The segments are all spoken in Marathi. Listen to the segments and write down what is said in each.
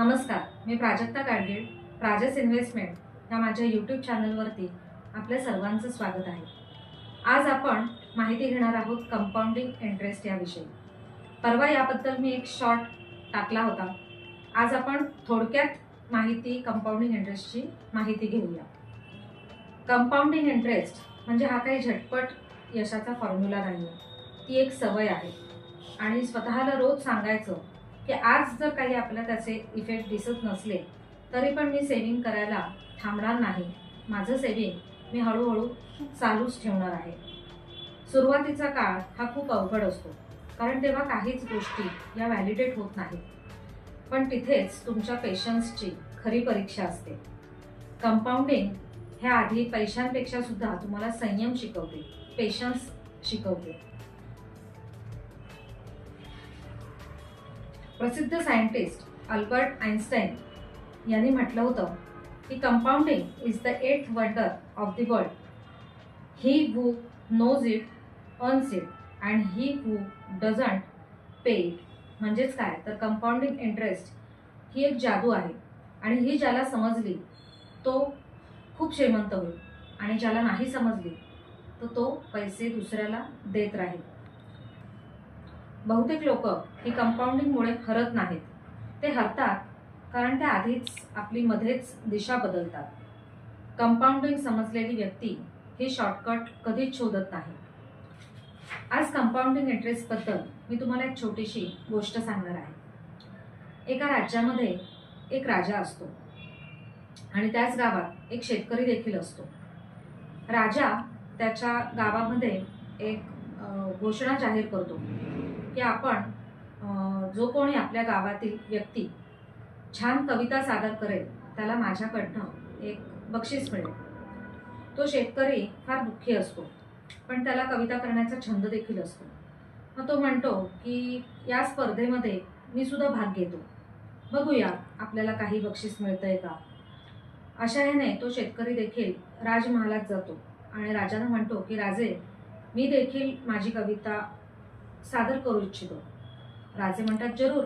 नमस्कार मी प्राजक्ता गाडगीळ प्राजस इन्व्हेस्टमेंट या माझ्या यूट्यूब चॅनलवरती आपल्या सर्वांचं स्वागत आहे. आज आपण माहिती घेणार आहोत कंपाऊंडिंग इंटरेस्ट याविषयी. परवा याबद्दल मी एक शॉर्ट टाकला होता. आज आपण थोडक्यात माहिती कंपाऊंडिंग इंटरेस्टची माहिती घेऊया. कंपाऊंडिंग इंटरेस्ट म्हणजे हा काही झटपट यशाचा फॉर्म्युला नाही ती एक सवय आहे. आणि स्वतःला रोज सांगायचं की आज जर काही आपल्याला त्याचे इफेक्ट दिसत नसले तरी पण मी सेविंग करायला थांबणार नाही. माझं सेविंग मी हळूहळू चालूच ठेवणार आहे. सुरुवातीचा काळ हा खूप अवघड असतो कारण तेव्हा काहीच गोष्टी या व्हॅलिडेट होत नाहीत. पण तिथेच तुमच्या पेशन्सची खरी परीक्षा असते. कंपाऊंडिंग ह्या आधी पैशांपेक्षा सुद्धा तुम्हाला संयम शिकवते पेशन्स शिकवते. प्रसिद्ध सायंटिस्ट अल्बर्ट आईन्स्टाईन यांनी म्हटलं होतं की compounding is the eight wonder of the world he who knows it earns it and he who doesn't pay it म्हणजेच काय? तर कंपाऊंडिंग इंटरेस्ट ही एक जादू आहे आणि ही ज्याला समजली तो खूप श्रीमंत होईल आणि ज्याला नाही समजली तर तो पैसे दुसऱ्याला देत राहील. बहुतेक लोक ही कंपाऊंडिंगमुळे हरत नाहीत. ते हरतात कारण ते आधीच आपली मध्येच दिशा बदलतात. कंपाऊंडिंग समजलेली व्यक्ती ही शॉर्टकट कधीच शोधत नाही. आज कंपाऊंडिंग इंटरेस्टबद्दल मी तुम्हाला एक छोटीशी गोष्ट सांगणार आहे. एका राज्यामध्ये एक राजा असतो. आणि त्याच गावात एक शेतकरी देखील असतो. राजा त्याच्या गावामध्ये एक घोषणा जाहीर करतो. की आपण जो कोणी आपल्या गावातील व्यक्ती छान कविता सादर करेल त्याला माझ्याकडनं एक बक्षीस मिळेल. तो शेतकरी फार दुःखी असतो पण त्याला कविता करण्याचा छंद देखील असतो. मग तो म्हणतो की या स्पर्धेमध्ये मी सुद्धा भाग घेतो. बघूया आपल्याला काही बक्षीस मिळतंय का? अशा ह्याने तो शेतकरी देखील राजमहालात जातो आणि राजानं म्हणतो की राजे मी देखील माझी कविता सादर करू इच्छितो. राजे म्हणतात जरूर.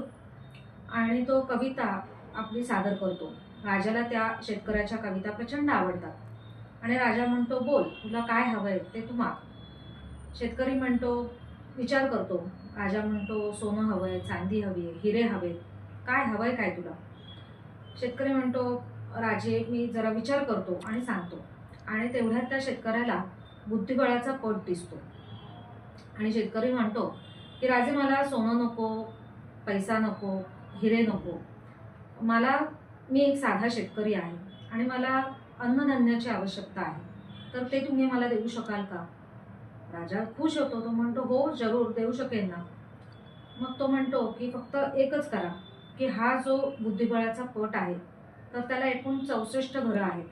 आणि तो कविता आपली सादर करतो. राजाला त्या शेतकऱ्याच्या कविता प्रचंड आवडतात. आणि राजा म्हणतो बोल तुला काय हवंय ते तू माग. शेतकरी म्हणतो विचार करतो. राजा म्हणतो सोनं हवंय चांदी हवी आहे हिरे हवे. काय हवंय काय तुला? शेतकरी म्हणतो राजे मी जरा विचार करतो आणि सांगतो. आणि तेवढ्यात त्या शेतकऱ्याला बुद्धिबळाचा पट दिसतो. आणि शेतकरी म्हणतो की राजे मला सोनं नको पैसा नको हिरे नको. मला मी एक साधा शेतकरी आहे आणि मला अन्नधान्याची आवश्यकता आहे. तर ते तुम्ही मला देऊ शकाल का? राजा खुश होतो. तो म्हणतो हो जरूर देऊ शकेन ना. मग तो म्हणतो की फक्त एकच करा की हा जो बुद्धिबळाचा पट आहे तर त्याला एकूण चौसष्ट घरं आहेत.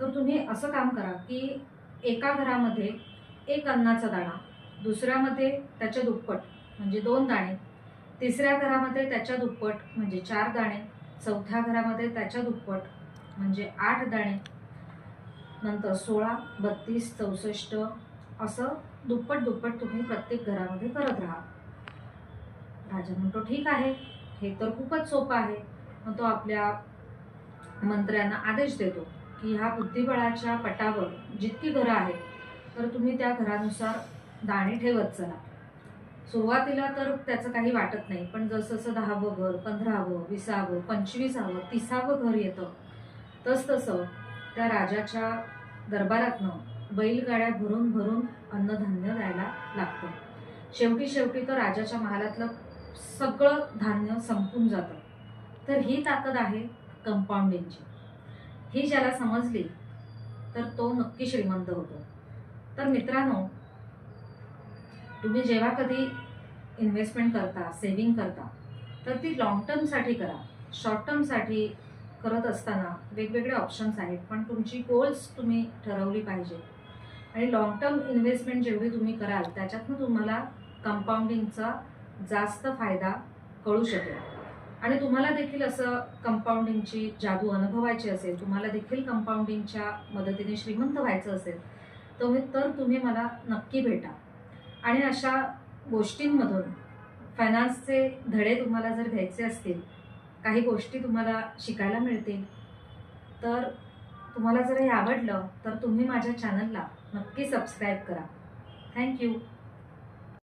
तर तुम्ही असं काम करा की एका घरामध्ये एक अन्नाचा दाणा दुसऱ्यामध्ये त्याच्या दुप्पट म्हणजे दोन दाणे. तिसऱ्या घरामध्ये त्याच्या दुप्पट म्हणजे चार दाणे. चौथ्या घरामध्ये त्याच्या दुप्पट म्हणजे आठ दाणे. नंतर सोळा बत्तीस चौसष्ट असं दुप्पट दुप्पट तुम्ही प्रत्येक घरामध्ये करत राहा. राजा म्हणतो ठीक आहे. हे तर खूपच सोपं आहे. मग तो आपल्या मंत्र्यांना आदेश देतो की ह्या बुद्धिबळाच्या पटावर जितकी घरं आहेत तर तुम्ही त्या घरानुसार दाणे ठेवत चला. सुरुवातीला तर त्याचं काही वाटत नाही पण जसं दहावं घर पंधरावं विसावं पंचवीसावं तिसावं घर येतं तसतसं त्या राजाच्या दरबारातनं बैलगाड्या भरून भरून अन्नधान्य द्यायला लागतं. शेवटी शेवटी तर राजाच्या महालातलं सगळं धान्य संपून जातं. तर ही ताकद आहे कंपाऊंडिंगची. ही ज्याला समजली तर तो नक्की श्रीमंत होतो. तर मित्रांनो तुम्ही जेव्हा कधी इन्व्हेस्टमेंट करता सेविंग करता तर ती लॉंग टर्मसाठी करा. शॉर्ट टर्मसाठी करत असताना वेगवेगळे ऑप्शन्स आहेत पण तुमची गोल्स तुम्ही ठरवली पाहिजे. आणि लॉंग टर्म इन्व्हेस्टमेंट जेवढी तुम्ही कराल त्याच्यातनं तुम्हाला कंपाऊंडिंगचा जास्त फायदा कळू शकेल. आणि तुम्हाला देखील असं कंपाऊंडिंगची जादू अनुभवायची असेल तुम्हाला देखील कंपाऊंडिंगच्या मदतीने श्रीमंत व्हायचं असेल तुम्ही तर तुम्ही मला नक्की भेटा. आणि अशा गोष्टींमधून फायनान्सचे धडे तुम्हाला जर घ्यायचे असतील काही गोष्टी तुम्हाला शिकायला मिळतील तर तुम्हाला जर हे आवडलं तर तुम्ही माझ्या चॅनलला नक्की सबस्क्राईब करा. थँक्यू